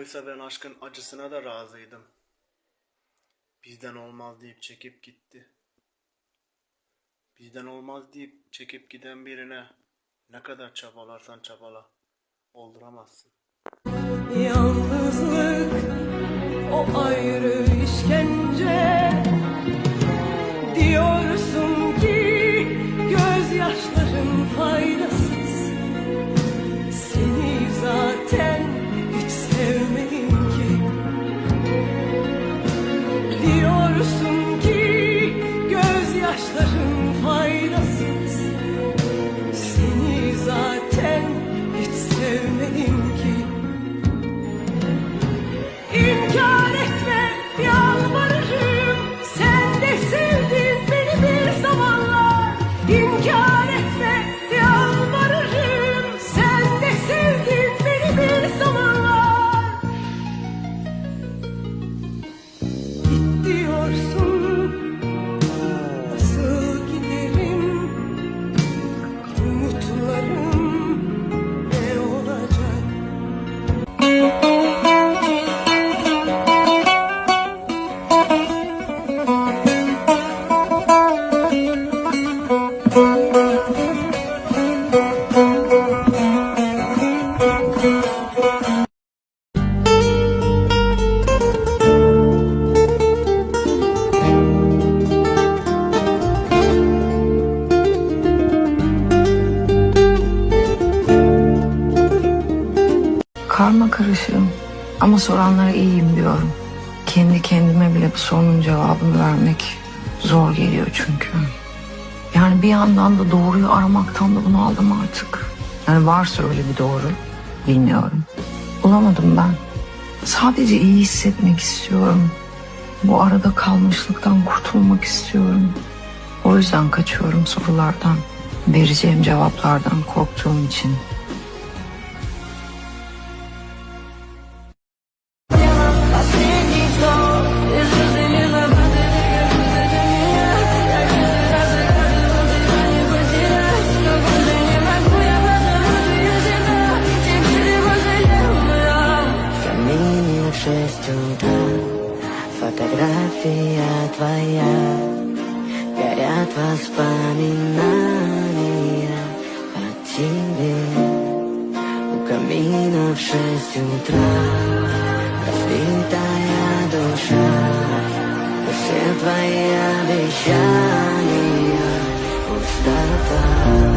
Oysa ben aşkın acısına da razıydım. Bizden olmaz deyip çekip gitti. Bizden olmaz deyip çekip giden birine ne kadar çabalarsan çabala olduramazsın. Yalnızlık o ayrı işkence Diyorsun ki gözyaşların Karma karışığım ama soranlara iyiyim diyorum. Kendi kendime bile bu sorunun cevabını vermek zor geliyor çünkü. Yani bir yandan da doğruyu aramaktan da bunu aldım artık. Yani varsa öyle bir doğru bilmiyorum. Bulamadım ben. Sadece iyi hissetmek istiyorum. Bu arada kalmışlıktan kurtulmak istiyorum. O yüzden kaçıyorum sorulardan. Vereceğim cevaplardan korktuğum için. Фотография твоя Горят воспоминания о тебе. У камина в шесть утра Разбитая душа. Все твои обещания Пустота